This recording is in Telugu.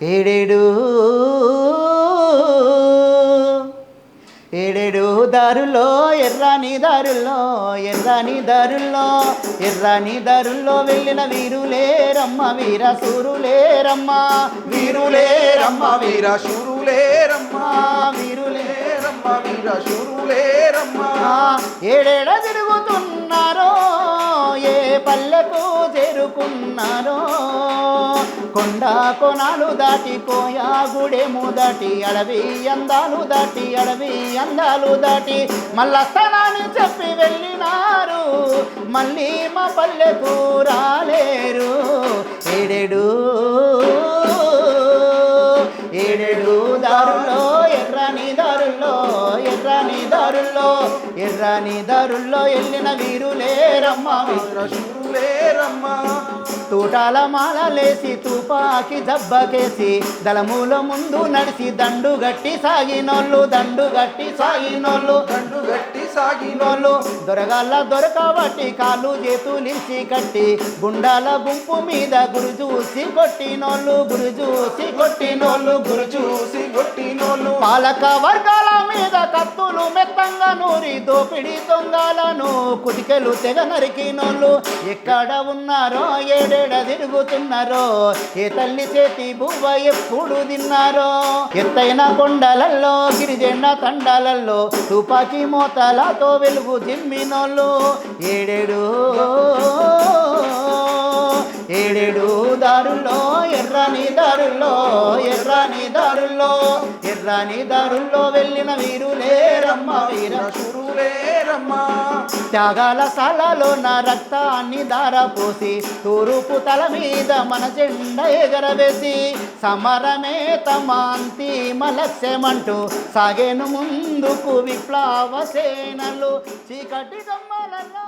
ఏడేడు. ఏడేడు దారుల్లో ఎర్రాని దారుల్లో ఎర్రాని దారుల్లో ఎర్రాని దారుల్లో వెళ్ళిన వీరులేరమ్మ వీర సూరులేరమ్మ వీరులేరమ్మ వీర శూరులేరమ్మ వీరులే. వీరులేరమ్మ వీర శూరులేరమ్మ ఆ, ఏడేడ తిరుగుతున్నారో ఏ పల్లెకు చేరుకున్నారో. కొండ కొనాలు దాటి కోయా గుడేము దాటి అడవి అందాలు దాటి అడవి అందాలు దాటి. మళ్ళా స్థలాన్ని చెప్పి వెళ్ళినారు. మళ్ళీ మా పల్లెకు ఎర్రని దారుల్లో ఎర్రని దారుల్లో వెళ్ళిన వీరులేరమ్మ వీర శూరులేరమ్మ తూటాల మాలలేసి తుపాకి జబ్బకేసి దళముల ముందు నడిచి దండు గట్టి సాగినోళ్ళు దండు గట్టి సాగినోళ్ళు. దండు గట్టి సాగినోళ్ళు. నోళ్ళు దొరగాల దొరకబట్టి కాళ్ళు చేతులించి కట్టి గుండాల గుంపు మీద గురు చూసి కొట్టినోళ్ళు గురు చూసి కొట్టినోళ్ళు. గురు చూసి కొట్టినోళ్ళు. పాలక వర్గాల మీద కత్తులు మెత్తంగా నూరి దోపిడి దొంగలను కుటికెలు తెగ నరికినోళ్ళు ఎక్కడ ఉన్నారో ఏడేడ తిరుగుతున్నారో ఏ తల్లి చేతి బువ్వ ఎప్పుడు తిన్నారో. ఎత్తైన కొండలల్లో గిరిజెండ తండాలల్లో తుపాకీ మోతలతో వెలుగు జిమ్మినోళ్ళు. ఏడేడు ఎర్రని దారుల్లో ఎర్రని దారుల్లో ఎర్రని దారుల్లో వెళ్ళిన వీరులేరమ్మ లేరమ్మా వీర శూరులేరమ్మ త్యాగాల సాలలో నా రక్తాన్ని దారపోసి తూరుపు తల మీద మన జెండ ఎగరవేసి సమరమే తమ అంతిమ లక్ష్యమంటూ సాగేను ముందుకు విప్లవ సేనలు. చీకటి కమ్మలలో